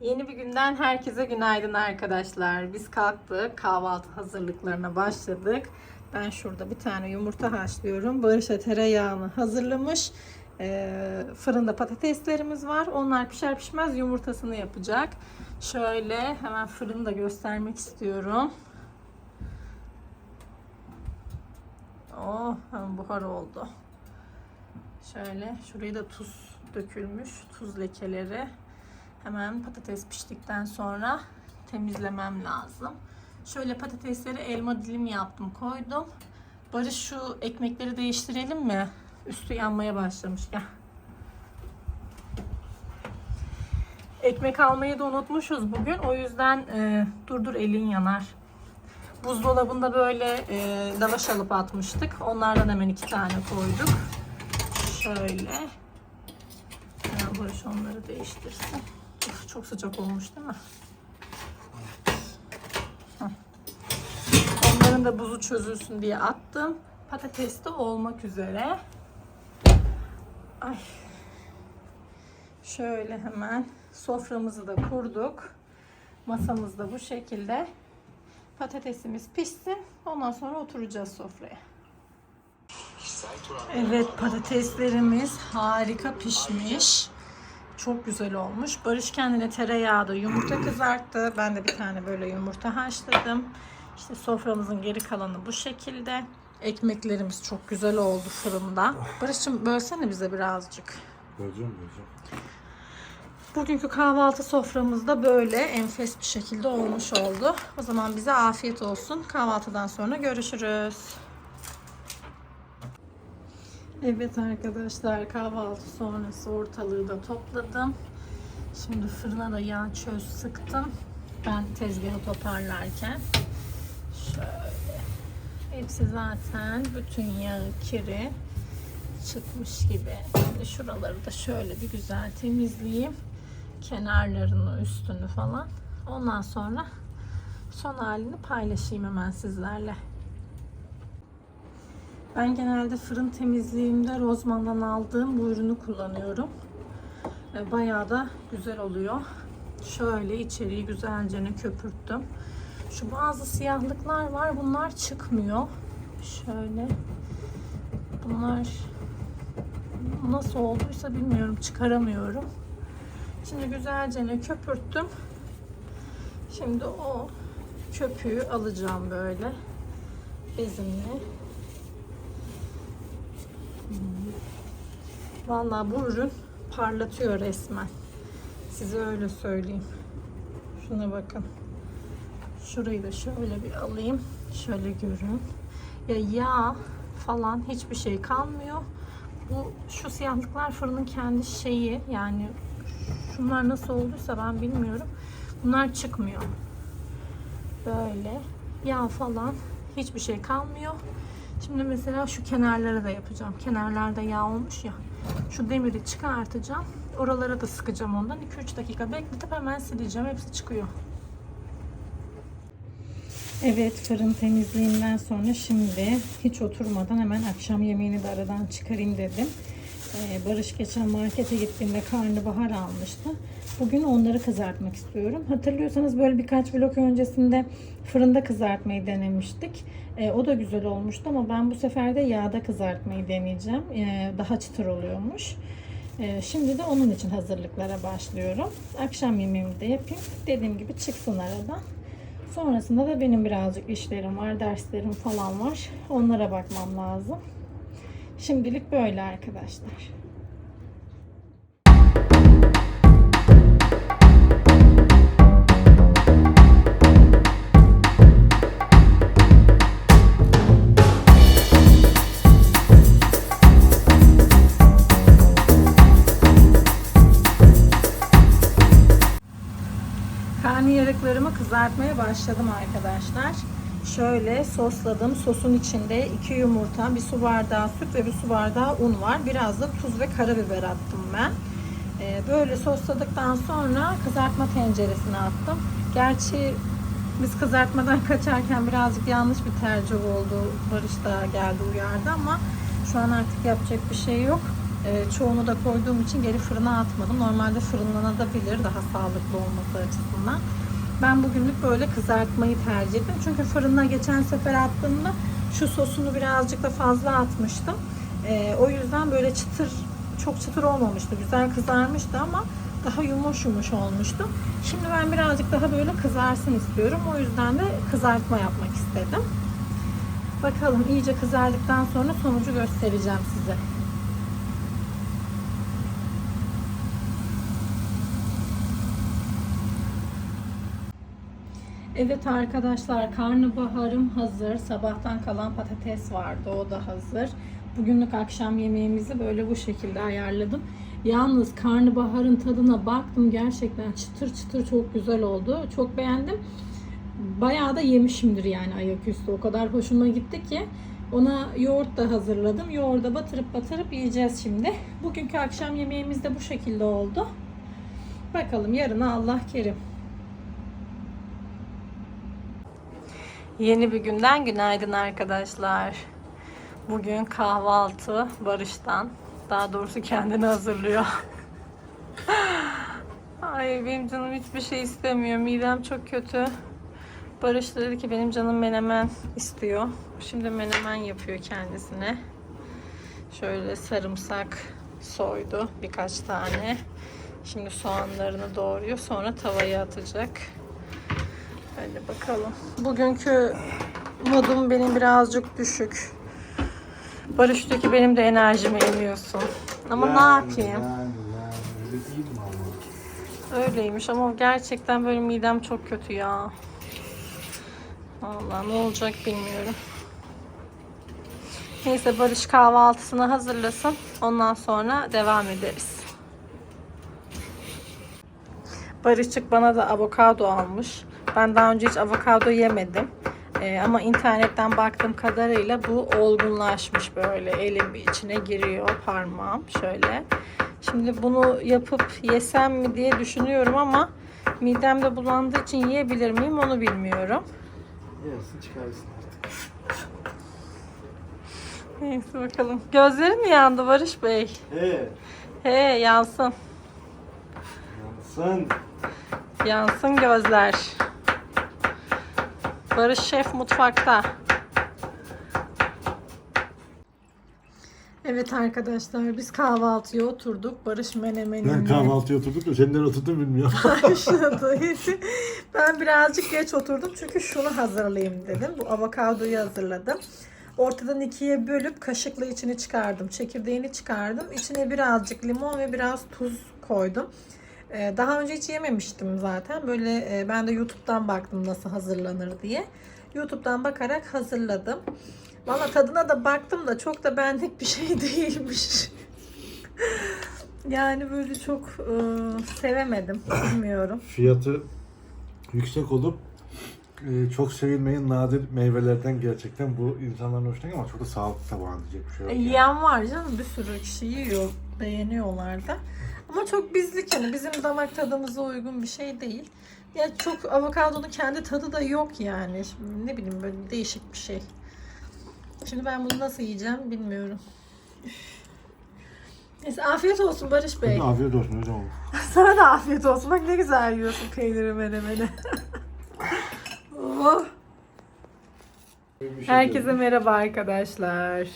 Yeni bir günden herkese günaydın arkadaşlar. Biz kalktık, kahvaltı hazırlıklarına başladık. Ben şurada bir tane yumurta haşlıyorum. Barış da tereyağını hazırlamış. Ee, fırında patateslerimiz var. Onlar pişer pişmez yumurtasını yapacak. Şöyle hemen fırını da göstermek istiyorum. Oh, buhar oldu. Şöyle şurayı da tuz dökülmüş. Tuz lekeleri. Hemen patates piştikten sonra temizlemem lazım. Şöyle patatesleri elma dilim yaptım koydum. Barış şu ekmekleri değiştirelim mi? Üstü yanmaya başlamış. Gel. Ekmek almayı da unutmuşuz bugün. O yüzden e, dur dur elin yanar. Buzdolabında böyle e, lavaş alıp atmıştık. Onlardan hemen iki tane koyduk. Şöyle. Barış onları değiştirsin. Çok sıcak olmuş değil mi? Onların da buzu çözülsün diye attım. Patates de olmak üzere. Ay. Şöyle hemen soframızı da kurduk. Masamız da bu şekilde. Patatesimiz pişsin. Ondan sonra oturacağız sofraya. Evet patateslerimiz harika pişmiş. Çok güzel olmuş. Barış kendine tereyağda yumurta kızarttı. Ben de bir tane böyle yumurta haşladım. İşte soframızın geri kalanı bu şekilde. Ekmeklerimiz çok güzel oldu fırında. Barış'cığım bölsene bize birazcık. Böleceğim böleceğim. Bugünkü kahvaltı soframızda böyle enfes bir şekilde olmuş oldu. O zaman bize afiyet olsun. Kahvaltıdan sonra görüşürüz. Evet arkadaşlar kahvaltı sonrası ortalığı da topladım. Şimdi fırına da yağ çöz sıktım. Ben tezgahı toparlarken. Şöyle. Hepsi zaten bütün yağı kiri çıkmış gibi. Şimdi şuraları da şöyle bir güzel temizleyeyim. Kenarlarını, üstünü falan. Ondan sonra son halini paylaşayım hemen sizlerle. Ben genelde fırın temizliğimde Rozman'dan aldığım bu ürünü kullanıyorum. E, Bayağı da güzel oluyor. Şöyle içeriği güzelce köpürttüm. Şu bazı siyahlıklar var. Bunlar çıkmıyor. Şöyle. Bunlar nasıl olduysa bilmiyorum. Çıkaramıyorum. Şimdi güzelce köpürttüm. Şimdi o köpüğü alacağım böyle bezimle. Vallahi bu ürün parlatıyor resmen. Size öyle söyleyeyim. Şuna bakın. Şurayı da şöyle bir alayım. Şöyle görün. Ya yağ falan hiçbir şey kalmıyor. Bu şu siyahlıklar fırının kendi şeyi yani şunlar nasıl olduysa ben bilmiyorum. Bunlar çıkmıyor. Böyle yağ falan hiçbir şey kalmıyor. Şimdi mesela şu kenarlara da yapacağım. Kenarlarda yağ olmuş ya. Şu demiri çıkartacağım. Oralara da sıkacağım ondan. 2-3 dakika bekletip hemen sileceğim. Hepsi çıkıyor. Evet fırın temizliğinden sonra şimdi hiç oturmadan hemen akşam yemeğini de aradan çıkarayım dedim. Ee, Barış geçen markete gittiğinde karnabahar almıştı. Bugün onları kızartmak istiyorum. Hatırlıyorsanız böyle birkaç vlog öncesinde fırında kızartmayı denemiştik. Ee, o da güzel olmuştu ama ben bu sefer de yağda kızartmayı deneyeceğim. Ee, daha çıtır oluyormuş. Şimdi de onun için hazırlıklara başlıyorum. Akşam yemeğimi de yapayım. Dediğim gibi çıksın aradan. Sonrasında da benim birazcık işlerim var, derslerim falan var. Onlara bakmam lazım. Şimdilik böyle arkadaşlar. Karnıyarıklarımı kızartmaya başladım arkadaşlar. Şöyle sosladım. Sosun içinde 2 yumurta, bir su bardağı süt ve bir su bardağı un var. Biraz da tuz ve karabiber attım ben. Ee, böyle sosladıktan sonra kızartma tenceresine attım. Gerçi biz kızartmadan kaçarken birazcık yanlış bir tercih oldu. Barış da geldi uyardı ama şu an artık yapacak bir şey yok. Ee, çoğunu da koyduğum için geri fırına atmadım. Normalde fırınlanabilir daha sağlıklı olması açısından. Ben bugünlük böyle kızartmayı tercih ettim. Çünkü fırına geçen sefer attığımda şu sosunu birazcık da fazla atmıştım. Ee, o yüzden böyle çıtır, çok çıtır olmamıştı. Güzel kızarmıştı ama daha yumuş yumuş olmuştu. Şimdi ben birazcık daha böyle kızarsın istiyorum. O yüzden de kızartma yapmak istedim. Bakalım iyice kızardıktan sonra sonucu göstereceğim size. Evet arkadaşlar karnabaharım hazır. Sabahtan kalan patates vardı o da hazır. Bugünlük akşam yemeğimizi böyle bu şekilde ayarladım. Yalnız karnabaharın tadına baktım gerçekten çıtır çıtır çok güzel oldu. Çok beğendim. Bayağı da yemişimdir yani ayaküstü. O kadar hoşuma gitti ki. Ona yoğurt da hazırladım. Yoğurda batırıp batırıp yiyeceğiz şimdi. Bugünkü akşam yemeğimiz de bu şekilde oldu. Bakalım yarına Allah kerim. Yeni bir günden günaydın arkadaşlar. Bugün kahvaltı Barış'tan. Daha doğrusu kendini hazırlıyor. Ay benim canım hiçbir şey istemiyor. Midem çok kötü. Barış da dedi ki benim canım menemen istiyor. Şimdi menemen yapıyor kendisine. Şöyle sarımsak soydu birkaç tane. Şimdi soğanlarını doğruyor. Sonra tavaya atacak. Hadi bakalım. Bugünkü modum benim birazcık düşük. Barış diyor ki benim de enerjimi emiyorsun. Ama ne yapayım? Öyle değil mi ama? Öyleymiş ama gerçekten böyle midem çok kötü ya. Vallahi ne olacak bilmiyorum. Neyse Barış kahvaltısını hazırlasın. Ondan sonra devam ederiz. Barışçık bana da avokado almış. Ben daha önce hiç avokado yemedim. Ee, ama internetten baktığım kadarıyla bu olgunlaşmış böyle. Elim içine giriyor parmağım şöyle. Şimdi bunu yapıp yesem mi diye düşünüyorum ama midemde bulandığı için yiyebilir miyim onu bilmiyorum. Yarısı çıkarsın artık. Neyse bakalım. Gözlerim mi yandı Barış Bey? He, He yansın. yansın. Yansın gözler. Barış Şef mutfakta. Evet arkadaşlar biz kahvaltıya oturduk. Barış menemenini Ben kahvaltıya oturduk da senden oturdum bilmiyorum. başladı. ben birazcık geç oturdum çünkü şunu hazırlayayım dedim. Bu avokadoyu hazırladım. Ortadan ikiye bölüp kaşıkla içini çıkardım. Çekirdeğini çıkardım. İçine birazcık limon ve biraz tuz koydum. Ee, Daha önce hiç yememiştim zaten. Böyle e, ben de YouTube'dan baktım nasıl hazırlanır diye. YouTube'dan bakarak hazırladım. Valla tadına da baktım da çok da benlik bir şey değilmiş. yani böyle çok e, sevemedim. Bilmiyorum. Fiyatı yüksek olup e, çok sevilmeyen nadir meyvelerden gerçekten bu insanların hoşuna gidiyor ama çok da sağlıklı tabağı diyecek bir şey yok. E, yani. Yiyen var canım bir sürü kişi yiyor. Beğeniyorlar da. Ama çok bizlik yani bizim damak tadımıza uygun bir şey değil. Ya çok avokadonun kendi tadı da yok yani. Şimdi ne bileyim böyle değişik bir şey. Şimdi ben bunu nasıl yiyeceğim bilmiyorum. Neyse afiyet olsun Barış Bey. Afiyet olsun hocam. Sana da afiyet olsun. Bak ne güzel yiyorsun peyniri menemeni. oh. Herkese merhaba arkadaşlar.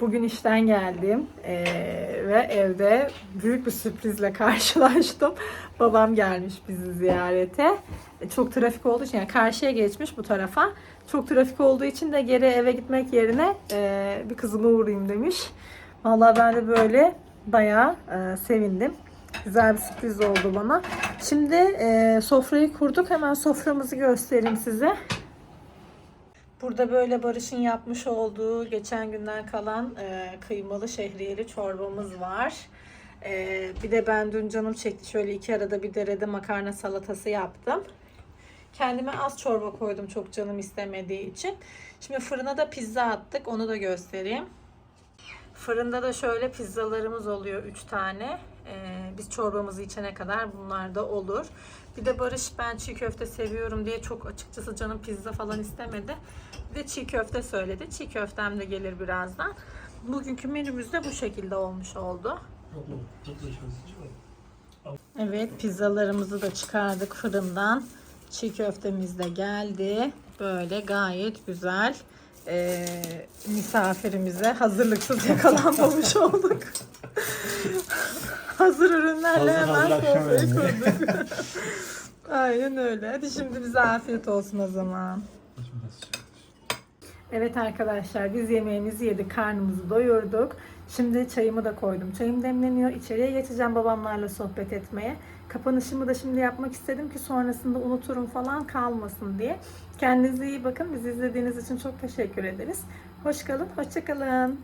Bugün işten geldim eee, ve evde büyük bir sürprizle karşılaştım. Babam gelmiş bizi ziyarete. E, Çok trafik olduğu için yani karşıya geçmiş bu tarafa. Çok trafik olduğu için de geri eve gitmek yerine eee, bir kızıma uğrayayım demiş. Vallahi ben de böyle bayağı eee, sevindim. Güzel bir sürpriz oldu bana. Şimdi eee, sofrayı kurduk. Hemen soframızı göstereyim size. Burada böyle Barış'ın yapmış olduğu geçen günden kalan e, kıymalı şehriyeli çorbamız var. E, bir de ben dün canım çekti. Şöyle iki arada bir derede makarna salatası yaptım. Kendime az çorba koydum çok canım istemediği için. Şimdi fırına da pizza attık. Onu da göstereyim. Fırında da şöyle pizzalarımız oluyor 3 tane. Ee, biz çorbamızı içene kadar bunlar da olur. Bir de Barış ben çiğ köfte seviyorum diye çok açıkçası canım pizza falan istemedi. Bir de çiğ köfte söyledi. Çiğ köftem de gelir birazdan. Bugünkü menümüz de bu şekilde olmuş oldu. Evet pizzalarımızı da çıkardık fırından. Çiğ köftemiz de geldi. Böyle gayet güzel. Ee, misafirimize hazırlıksız yakalanmamış olduk. Hazır ürünlerle Hazır hemen hazır sofrayı kurduk. Aynen öyle. Hadi şimdi bize afiyet olsun o zaman. Evet arkadaşlar biz yemeğimizi yedik, karnımızı doyurduk. Şimdi çayımı da koydum. Çayım demleniyor. İçeriye geçeceğim babamlarla sohbet etmeye. Kapanışımı da şimdi yapmak istedim ki sonrasında unuturum falan kalmasın diye. Kendinize iyi bakın. Bizi izlediğiniz için çok teşekkür ederiz. Hoş kalın, hoşça kalın.